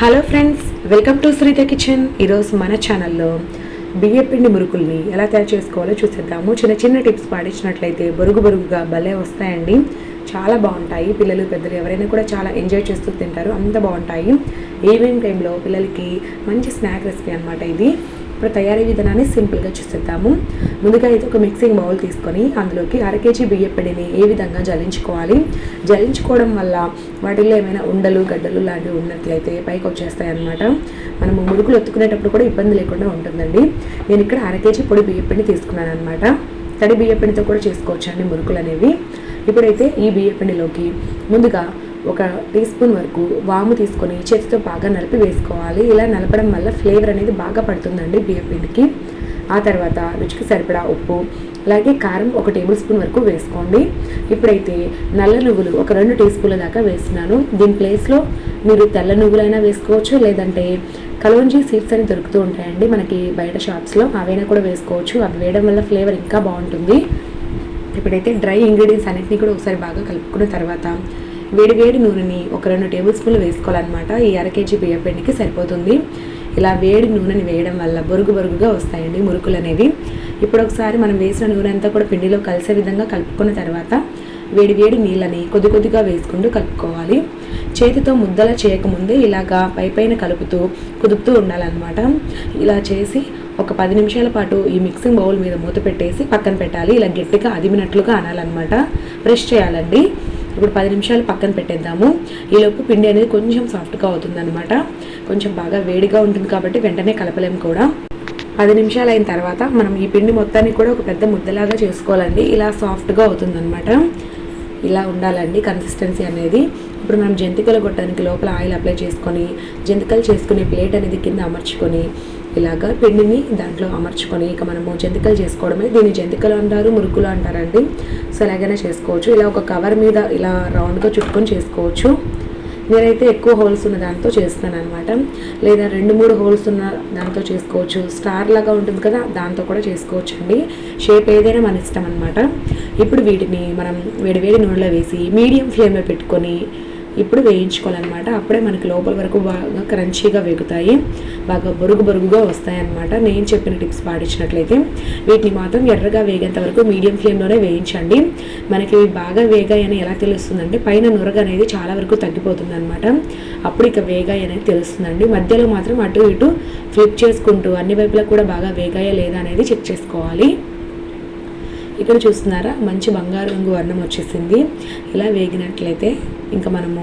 Hello friends welcome to Shrita kitchen ఈరోజు మన ఛానల్లో బియ్య పిండి మురుకుల్ని ఎలా తయారు చేసుకోవాలో చూసేద్దాము. చిన్న చిన్న టిప్స్ పాటించినట్లయితే బరుగు బరుగుగా భలే వస్తాయండి. చాలా బాగుంటాయి. పిల్లలు పెద్దలు ఎవరైనా కూడా చాలా ఎంజాయ్ చేస్తూ తింటారు. అంత బాగుంటాయి. ఈవినింగ్ టైంలో పిల్లలకి మంచి స్నాక్ రెసిపీ అనమాట ఇది. ఇప్పుడు తయారీ విధానాన్ని సింపుల్గా చూసేద్దాము. ముందుగా అయితే ఒక మిక్సింగ్ బౌల్ తీసుకొని అందులోకి అర కేజీ ఏ విధంగా జల్లించుకోవాలి? జలించుకోవడం వల్ల వాటిల్లో ఏమైనా ఉండలు గడ్డలు లాంటివి ఉన్నట్లయితే పైకి వచ్చేస్తాయి అనమాట మనము మురుకులు ఎత్తుకునేటప్పుడు కూడా ఇబ్బంది లేకుండా ఉంటుందండి. నేను ఇక్కడ అర కేజీ పొడి బియ్యపిండి తీసుకున్నాను అనమాట తడి బియ్యపిండితో కూడా చేసుకోవచ్చు అండి మురుకులు అనేవి. ఇప్పుడైతే ఈ బియ్యపిండిలోకి ముందుగా ఒక టీ స్పూన్ వరకు వాము తీసుకొని చేతితో బాగా నలిపి వేసుకోవాలి. ఇలా నలపడం వల్ల ఫ్లేవర్ అనేది బాగా పడుతుందండి బియ్య పిండికి. ఆ తర్వాత రుచికి సరిపడా ఉప్పు అలాగే కారం ఒక టేబుల్ స్పూన్ వరకు వేసుకోండి. ఇప్పుడైతే నల్ల నువ్వులు ఒక రెండు టీ స్పూన్ల దాకా వేస్తున్నాను. దీని ప్లేస్లో మీరు తెల్ల నువ్వులైనా వేసుకోవచ్చు లేదంటే కలోంజీ సీడ్స్ అని దొరుకుతూ ఉంటాయండి మనకి బయట షాప్స్లో అవైనా కూడా వేసుకోవచ్చు. అవి వేయడం వల్ల ఫ్లేవర్ ఇంకా బాగుంటుంది. ఇప్పుడైతే డ్రై ఇంగ్రీడియంట్స్ అన్నింటినీ కూడా ఒకసారి బాగా కలుపుకున్న తర్వాత వేడివేడి నూనెని ఒక రెండు టేబుల్ స్పూన్లు వేసుకోవాలన్నమాట. ఈ అర కేజీ సరిపోతుంది. ఇలా వేడి నూనెని వేయడం వల్ల బొరుగు బొరుగుగా వస్తాయండి మురుకులు అనేవి. ఇప్పుడు ఒకసారి మనం వేసిన నూనె అంతా కూడా పిండిలో కలిసే విధంగా కలుపుకున్న తర్వాత వేడి వేడి నీళ్ళని కొద్ది కొద్దిగా వేసుకుంటూ కలుపుకోవాలి. చేతితో ముద్దలా చేయకముందే ఇలాగా పై పైన కలుపుతూ కుదుపుతూ ఉండాలన్నమాట. ఇలా చేసి ఒక పది నిమిషాల పాటు ఈ మిక్సింగ్ బౌల్ మీద మూత పెట్టేసి పక్కన పెట్టాలి. ఇలా గట్టిగా అదిమినట్లుగా అనాలన్నమాట. ప్రెస్ చేయాలండి. ఇప్పుడు పది నిమిషాలు పక్కన పెట్టేద్దాము. ఈలోపు పిండి అనేది కొంచెం సాఫ్ట్గా అవుతుందన్నమాట. కొంచెం బాగా వేడిగా ఉంటుంది కాబట్టి వెంటనే కలపలేము కూడా. పది నిమిషాలు అయిన తర్వాత మనం ఈ పిండి మొత్తాన్ని కూడా ఒక పెద్ద ముద్దలాగా చేసుకోవాలండి. ఇలా సాఫ్ట్గా అవుతుందన్నమాట. ఇలా ఉండాలండి కన్సిస్టెన్సీ అనేది. ఇప్పుడు మనం జంతికలు కొట్టడానికి లోపల ఆయిల్ అప్లై చేసుకొని జంతికలు చేసుకునే ప్లేట్ అనేది కింద అమర్చుకొని ఇలాగా పిండిని దాంట్లో అమర్చుకొని ఇక మనము జంతికలు చేసుకోవడమే. దీన్ని జంతికలు అంటారు మురుకులు అంటారండి. సో ఎలాగైనా చేసుకోవచ్చు. ఇలా ఒక కవర్ మీద ఇలా రౌండ్గా చుట్టుకొని చేసుకోవచ్చు. నేనైతే ఎక్కువ హోల్స్ ఉన్న దాంతో చేస్తాను అనమాట లేదా రెండు మూడు హోల్స్ ఉన్న దాంతో చేసుకోవచ్చు. స్టార్ లాగా ఉంటుంది కదా దాంతో కూడా చేసుకోవచ్చు అండి షేప్ ఏదైనా మన ఇష్టం అనమాట ఇప్పుడు వీటిని మనం వేడివేడి నూనెలో వేసి మీడియం ఫ్లేమ్లో పెట్టుకొని ఇప్పుడు వేయించుకోవాలన్నమాట. అప్పుడే మనకి లోపల వరకు బాగా క్రంచీగా వేగుతాయి. బాగా బొరుగు బొరుగుగా వస్తాయి అన్నమాట నేను చెప్పిన టిప్స్ పాటించినట్లయితే వీటిని మాత్రం ఎర్రగా వేగేంత వరకు మీడియం ఫ్లేమ్లోనే వేయించండి. మనకి బాగా వేగాయని ఎలా తెలుస్తుందంటే పైన నురగ అనేది చాలా వరకు తగ్గిపోతుంది అనమాట అప్పుడు ఇక వేగాయి అనేది తెలుస్తుందండి. మధ్యలో మాత్రం అటు ఇటు ఫ్లిప్ చేసుకుంటూ అన్ని వైపులా కూడా బాగా వేగాయా లేదా అనేది చెక్ చేసుకోవాలి. ఇక్కడ చూస్తున్నారా? మంచి బంగారు రంగు వర్ణం వచ్చేసింది. ఇలా వేగినట్లయితే ఇంకా మనము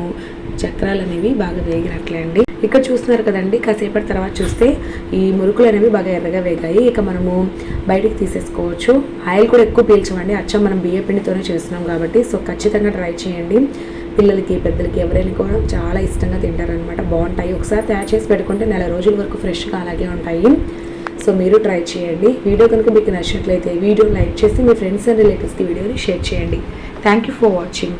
చక్రాలు అనేవి బాగా వేగినట్లే అండి. ఇక్కడ చూస్తున్నారు కదండి కాసేపటి తర్వాత చూస్తే ఈ మురుకులు అనేవి బాగా ఎర్రగా వేగాయి. ఇక మనము బయటికి తీసేసుకోవచ్చు. ఆయిల్ కూడా ఎక్కువ పీల్చమండి. అచ్చం మనం బియ్య పిండితోనే చేస్తున్నాం కాబట్టి సో ఖచ్చితంగా ట్రై చేయండి. పిల్లలకి పెద్దలకి ఎవరైనా కూడా చాలా ఇష్టంగా తింటారనమాట బాగుంటాయి. ఒకసారి తయారు చేసి పెట్టుకుంటే నెల రోజుల వరకు ఫ్రెష్గా అలాగే ఉంటాయి. సో మీరు ట్రై చేయండి. వీడియో కనుక మీకు నచ్చినట్లయితే వీడియో లైక్ చేసి మీ ఫ్రెండ్స్ అండ్ రిలేటివ్స్కి వీడియోని షేర్ చేయండి. Thank you for watching.